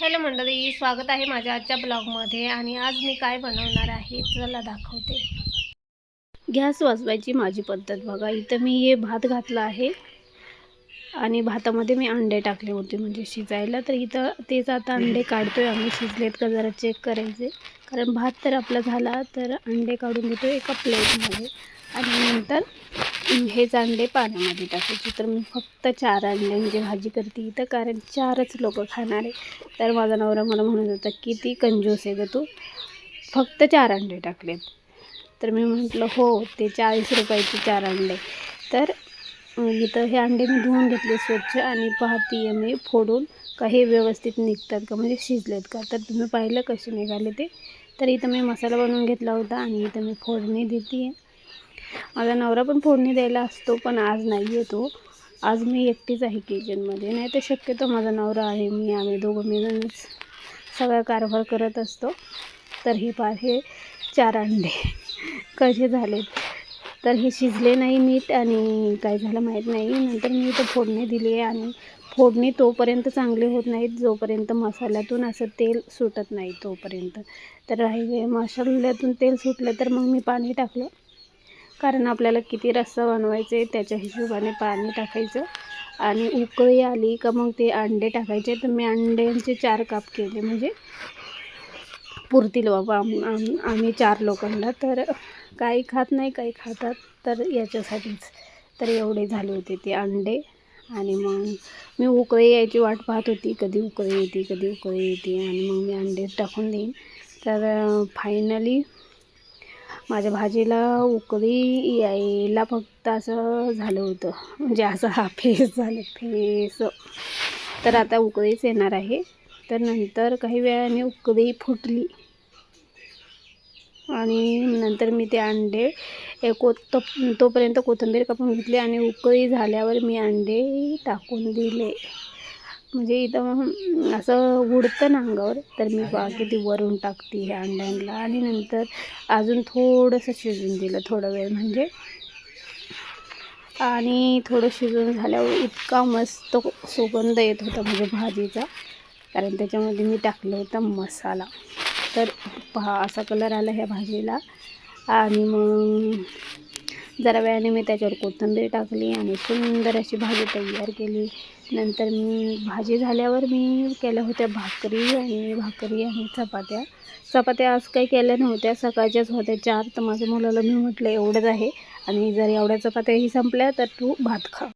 Hello मंडळी स्वागत आहे माझ्या आजच्या ब्लॉगमध्ये आणि आज मी काय बनवणार आहे चला दाखवते. गॅस वाजवायची माझी पद्धत बघा. इथं मी हे भात घातला आहे. आणि भातामध्ये मी अंडे टाकले होते म्हणजे शिजायला. तर इथं तेच आता अंडे काढतोय आम्ही शिजलेत का जरा चेक करायचे कारण भात तर आपला झाला तर अंडे काढून घेतो एका प्लेटमध्ये. आणि नंतर हेच अंडे पाण्यामध्ये टाकायचे. तर मी फक्त चार अंड्यांची म्हणजे भाजी करते इथं कारण चारच लोक खाणार. आहे तर माझा नवरा मला म्हणत होता किती कंजूस आहे गं तू. फक्त चार अंडे टाकलेत. तर मी म्हटलं हो ते चाळीस रुपयाचे चार अंडे. तर इथं हे अंडे मी धुवून घेतले स्वच्छ आणि पाहते मी फोडून का हे व्यवस्थित निघतात का? म्हणजे शिजलेत का? तर तुम्ही पाहिलं कसे निघाले ते? तर इथं मी मसाला बनवून घेतला होता आणि इथं मी फोडणी देते. आहे माझा नवरा पण फोडणी द्यायला असतो पण आज नाही येतो आज मी एकटीच आहे किचनमध्ये नाही तर शक्यतो माझा नवरा आहे मी आम्ही दोघं मिळूनच सगळा कारभार करत असतो. तर हे पार हे चार अंडे. कसे झालेत? तर हे शिजले नाही मीठ आणि काय झालं माहीत नाही. नंतर मी इथं फोडणी दिली आहे आणि फोडणी तोपर्यंत चांगली होत नाहीत जोपर्यंत मसाल्यातून असं तेल सुटत नाही तोपर्यंत. तर राहिले मसाल्यातून तेल सुटलं तर मग मी पाणी टाकलं. कारण आपल्याला किती रस्सा बनवायचे त्याच्या हिशोबाने पाणी टाकायचं. आणि उकळी आली का मग ते अंडे टाकायचे. तर मी अंड्यांचे चार काप केले. म्हणजे पुरतील बाबा आम- आम्ही चार लोकांना. तर काही खात नाही काही खातात. तर याच्यासाठीच तर एवढे झाले होते ते अंडे. आणि मग मी उकळी यायची वाट पाहत होती. कधी उकळी येते कधी उकळी येते. आणि मग मी अंडे टाकून देईन. तर फायनली माझ्या भाजीला उकळी यायला फक्त असं झालं होतं. म्हणजे असं हा फेस झालं फेस. तर आता उकळीच येणार आहे. तर नंतर काही वेळाने उकळी फुटली. आणि नंतर मी ते अंडे ए तो तोपर्यंत कोथिंबीर कापून घेतली आणि उकळी झाल्यावर मी अंडे टाकून दिले. म्हणजे इथं असं उडतं ना अंगावर तर मी बाकी ती वरून टाकते ह्या अंड्यांना. आणि नंतर अजून थोडंसं शिजून दिलं थोडा वेळ म्हणजे. आणि थोडं शिजून झाल्यावर इतका मस्त सुगंध येत होता म्हणजे भाजीचा. कारण त्याच्यामध्ये मी टाकलं होतं मसाला. तर पहा असा कलर आला ह्या भाजीला. आणि मग जरा वेळाने मी त्याच्यावर कोथिंबीर टाकली आणि सुंदर अशी भाजी तयार केली. नंतर मी भाजी झाल्यावर मी केल्या होत्या भाकरी आणि भाकरी आणि चपात्या. चपात्या आज काही केल्या नव्हत्या सकाळच्याच होत्या चार. तर माझ्या मुलाला मी म्हटलं एवढंच आहे आणि जर एवढ्या चपात्याही संपल्या तर तू भात खा.